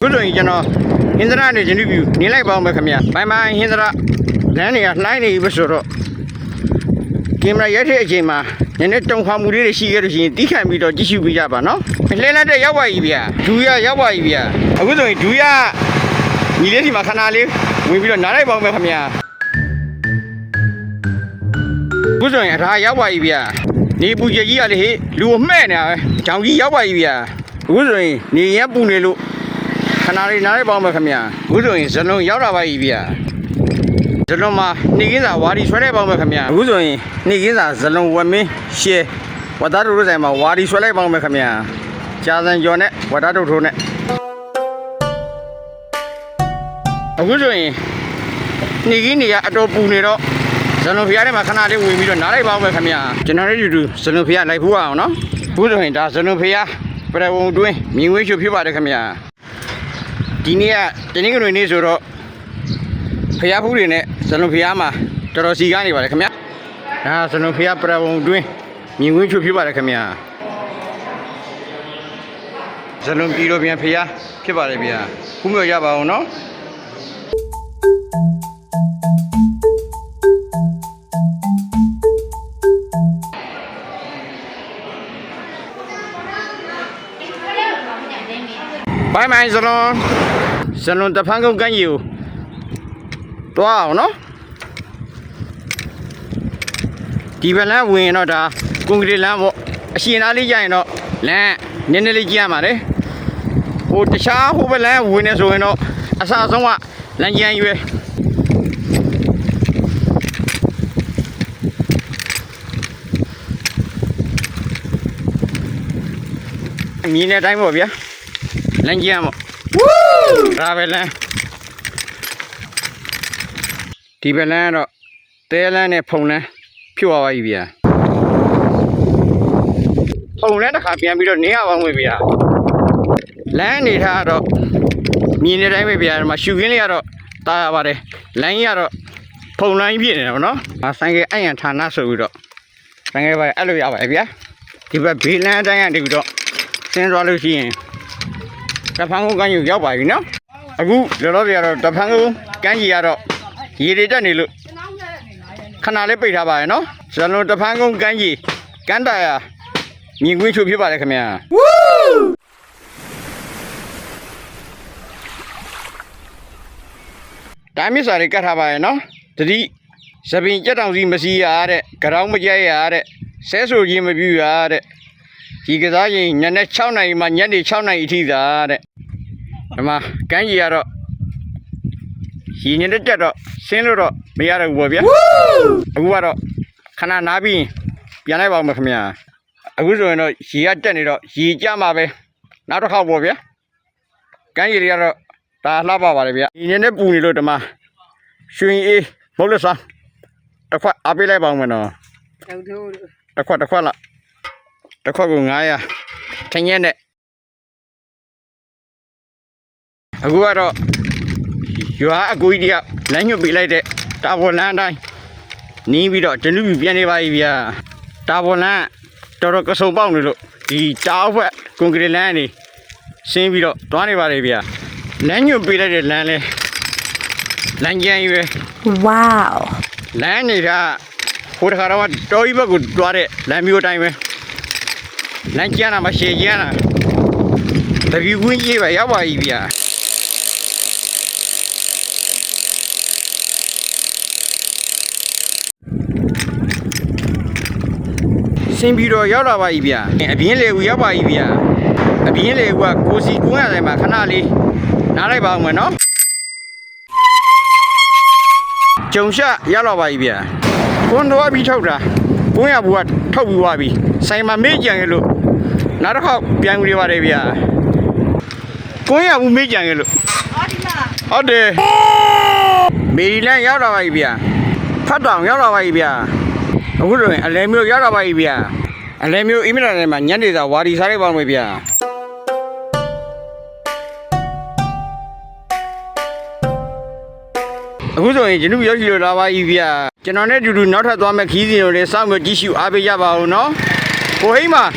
ခုဆိုရင်ကျွန်တော်ဟင်္ဒရာနဲ့ဂျန်တူပြူနေလိုက်ပါအောင်ပဲခင်ဗျာဘိုင်ဘိုင်ဟင်္ဒရာလမ်းတွေကနှိုင်းနေပြီဆိုတော့ကင်မရာရိုက်တဲ့အချိန်မှာနည်းနည်းတုံခါမှုလေးတွေရှိခဲ့လို့ရှိရင်တီးခံပြီးတော့ကြည့်ရှုပေးကြပါနော်လှည့်လက်တဲ့ရောက်ပါပြီဗျာဒူရရောက်ပါပြီဗျာအခုဆိုရင်ဒူရညီလေးဒီမှာခဏလေးဝင်ပြီးတော့နားလိုက်ပါအောင်ပဲခင်ဗျာအခုဆိုရင်အထာရောက်ပါပြီဗျာနေပူကြီးကြီးကလေဟေ့လူကိုမှဲ့နေတာပဲကြောင်ကြီးရောက်ပါပြီဗျာအခုဆိုရင်နေရက်ပူနေလို့ ခဏလေးနားလိုက်ပါဦးမယ်ခင်ဗျာအခုဆိုရင်ဇလုံးရောက်လာပါပြီဗျာဇလုံးမှာနေကင်းစာဝါဒီဆွဲလိုက်ပါဦးမယ်ခင်ဗျာအခုဆိုရင်နေကင်းစာဇလုံးဝက်မင်းရှဲဝတ်သားတို့တို့ဆိုင်မှာဝါဒီဆွဲလိုက်ပါဦးမယ်ခင်ဗျာကြာစံကျော်နဲ့ဝတ်သားတို့ထိုးနဲ့အခုဆိုရင်နေကင်းနေရအတော်ပူနေတော့ဇလုံးဖျားထဲမှာခဏလေးဝင်ပြီးတော့နားလိုက်ပါဦးမယ်ခင်ဗျာကျွန်တော်တို့တူတူဇလုံးဖျားလိုက်ဖို့အောင်နော်အခုဆိုရင်ဒါဇလုံးဖျားပြရဝုံတွင်းမြင်ဝင်းရှုဖြစ်ပါတယ်ခင်ဗျာ ဒီနေ့ကတနင်္ဂနွေနေ့ဆိုတော့ဖျားဖူးတွေနဲ့ဇလုံးဖျားမှာတော်တော်စီကားနေပါတယ်ခင်ဗျာဒါဇလုံးဖျားပြရဝုံတွင်းမြင်ကွင်းချွဖြစ်ပါတယ်ခင်ဗျာဇလုံးပြည်တော်ပြန်ဖျားဖြစ်ပါတယ်ဗျာခုမြော်ရပါအောင်နော်ဘိုင်မိုင်ဇလုံး ဇလုံးတဖန်ကုန်ကန်းကြီးကိုတွားအောင်နော်ဒီဘက်လမ်းဝင်ရင်တော့ဒါကွန်ကရစ်လမ်းပေါ့အရှင်သားလေးကြရင်တော့လမ်းနည်းနည်းလေးကြည့်ရမှာလေဟိုတခြားဟိုဘက်လမ်းဝင်နေဆိုရင်တော့အစအဆုံးကလမ်းကြမ်းရွယ်မြင်တဲ့အတိုင်းပေါ့ဗျာလမ်းကြမ်းပေါ့ ဒါပဲလမ်းဒီဘက်လမ်းကတော့တဲလမ်းနဲ့ဖုံလမ်းဖြုတ်သွားပါပြီဗျာဖုံလမ်းတစ်ခါပြန်ပြီးတော့နေရပါမယ်ဗျာလမ်းအနေထားကတော့မြင်တဲ့အတိုင်းပဲဗျာဒီမှာရှူခင်းလေးကတော့တာရပါတယ်လမ်းကြီးကတော့ဖုံလမ်းကြီးဖြစ်နေတာဗောနော်အာဆိုင်ကယ်အယံဌာနဆိုပြီးတော့ဆိုင်ကယ်ပဲအဲ့လိုရပါတယ်ဗျာဒီဘက်ဘေးလမ်းအတိုင်းကနေပြီးတော့ဆင်းသွားလို့ရှိရင် တဖန်ကုန်ကန်းကြီးရောက်ပါပြီနော်အခုလောလောဆယ်ကတော့တဖန်ကုန်ကန်းကြီးကတော့ရေတွေတက်နေလို့ခဏလေးပိတ်ထားပါရနော်ဇလုံးတဖန်ကုန်ကန်းကြီးကန်းတာယာမြင်ကွင်းချိုဖြစ်ပါတယ်ခင်ဗျာဒါမစ္စာတွေကတ်ထားပါရနော်တတိသပင်ကြက်တောင်စီမစီရတဲ့ကြောင်မကြဲရတဲ့ဆဲဆိုခြင်းမပြူရတဲ့ ဒီကစားရင်ညနေ6နာရီမှညနေ6နာရီအထိသာတဲ့ဒီမှာကန်းကြီးကတော့ရင်းနေတဲ့တက်တော့ဆင်းလို့တော့မရတော့ဘူးပေါ့ဗျာအခုကတော့ခဏနားပြီးရင်ပြန်လိုက်ပါဦးမယ်ခင်ဗျာအခုဆိုရင်တော့ရေကတက်နေတော့ရေကြမှာပဲနောက်တစ်ခေါက်ပေါ့ဗျာကန်းကြီးတွေကတော့ဒါလှပပါတယ်ဗျာရင်းနေတဲ့ပူနေလို့ဒီမှာရွှင်အေးမဟုတ်လို့စားတစ်ခွက်အားပေးလိုက်ပါဦးမယ်နော်တောက်ထိုးလို့တစ်ခွက်တစ်ခွက်လား တစ်ခွက်က900ထင်းရက်နဲ့အခုကတော့ရွာအကူကြီးတယောက်လမ်းညွှန်ပေးလိုက်တဲ့တာပေါ်လမ်းအတိုင်းနီးပြီးတော့ဒလူပြပြန်နေပါပြီဗျာတာပေါ်လမ်းတော်တော်ကစုံပေါက်နေလို့ဒီတာအောက်ဘက်ကွန်ကရစ်လမ်းကနေဆင်းပြီးတော့တွားနေပါလေဗျာလမ်းညွှန်ပေးလိုက်တဲ့လမ်းလဲလမ်းကြမ်းရွယ် Wow. လမ်းနေတာဟိုတခါတော့တော်ကြီးဘက်ကိုတွားတဲ့လမ်းမျိုးအတိုင်းပဲ လမ်းကျန်းတာမရှည်ကျန်းတာတပီဝင်းကြီးပဲရောက်ပါပြီဗျာစင်ပြီးတော့ရောက်လာပါပြီဗျာအပြင်းလေကူရောက်ပါပြီဗျာအပြင်းလေကူကကိုစီကုန်းရတိုင်းမှာခဏလေးနားလိုက်ပါဦးမယ်နော်ကြုံရှရောက်လာပါပြီဗျာကွန်တော်ပြီးထုတ်တာကိုရဘူးကထုတ်ပြီးသွားပြီဆိုင်မှာမေ့ကြံရလို့ နောက်တစ်ခေါက်ပြန်ကြည့်ပါတယ်ဗျာကိုရဘူးမေ့ကြံရလို့ဟုတ်တယ်မေရီလန်ရောက်လာပါပြီဗျာဖတ်တောင်ရောက်လာပါပြီဗျာအခုဆိုရင်အလဲမျိုးရောက်လာပါပြီဗျာအလဲမျိုးအင်မတန်ထဲမှာညနေစာဝါဒီစားလိုက်ပါမယ်ဗျာအခုဆိုရင်ကျွန်တော်ရောက်ရှိလို့လာပါပြီဗျာကျွန်တော်နဲ့အတူတူနောက်ထပ်သွားမယ့်ခီးစဉ်ကိုလည်းစောင့်မျှော်ကြည့်ရှုအားပေးကြပါဦးနော်ကိုဟိမ့်